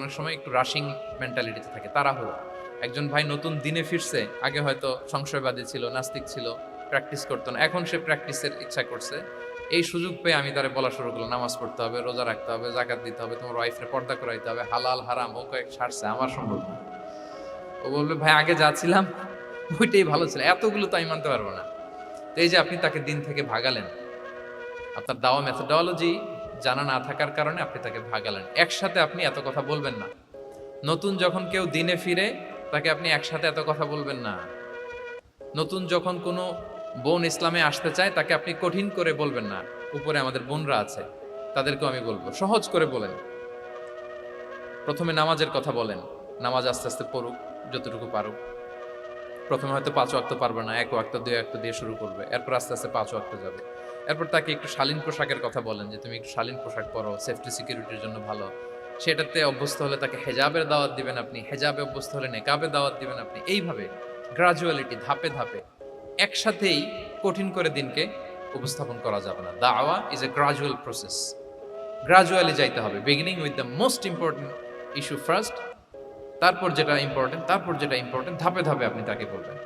অনেক সময় একটু রাশিং মেন্টালিটিতে থাকে তারা তাড়াহুড়ো। একজন ভাই নতুন দিনে ফিরছে, আগে হয়তো সংশয়বাদী ছিল, নাস্তিক ছিল প্র্যাকটিস করতো না, এখন সে প্র্যাকটিসের ইচ্ছা করছে। এই সুযোগ পেয়ে আমি তারে বলা শুরু করলাম, নামাজ পড়তে হবে, রোজা রাখতে হবে, জাকাত দিতে হবে, তোমার ওয়াইফের পর্দা করাইতে হবে, হালাল, হারাম, ও কয়েক ছাড়ছে, আমার সম্ভব না। ও বলবে ভাই, আগে যা ছিলাম ওইটাই ভালো ছিল, এতগুলো তো আমি মানতে পারব না। তো এই যে আপনি তাকে দিন থেকে ভাগালেন, আপনার দাওয়া মেথোডোলজি জানা না থাকার কারণে আপনি তাকে ভাগালেন। একসাথে আপনি এত কথা বলবেন না। নতুন যখন কেউ দিনে ফিরে, তাকে আপনি একসাথে এত কথা বলবেন না। নতুন যখন কোনো বোন ইসলামে আসতে চায়, তাকে আপনি কঠিন করে বলবেন না। উপরে আমাদের বোনরা আছে, তাদেরকেও আমি বলব। সহজ করে বলেন। প্রথমে নামাজের কথা বলেন। নামাজ আস্তে আস্তে পড়ুক, যতটুকু পারুক। প্রথমে হয়তো পাঁচ ওয়াক্ত পারবে না, এক ওয়াক্ত, দুই ওয়াক্ত দিয়ে শুরু করবে। এরপর আস্তে আস্তে পাঁচ ওয়াক্ত যাবে। এরপর তাকে একটু শালীন পোশাকের কথা বলেন যে, তুমি একটু শালীন পোশাক পরো সেফটি সিকিউরিটির জন্য ভালো। সেটাতে অভ্যস্ত হলে তাকে হেজাবের দাওয়াত দিবেন আপনি, হেজাবে অভ্যস্ত হলে নেকাবে দাওয়াত দিবেন আপনি। এইভাবে গ্রাজুয়ালিটি ধাপে ধাপে একসাথেই কঠিন করে দিনকে উপস্থাপন করা যাবে না। দাওয়া is a gradual process gradually যাইতে হবে। Beginning with the most important issue first তারপর যেটা ইম্পর্টেন্ট তারপর যেটা ইম্পর্টেন্ট ধাপে ধাপে আপনি তাকে বলবেন।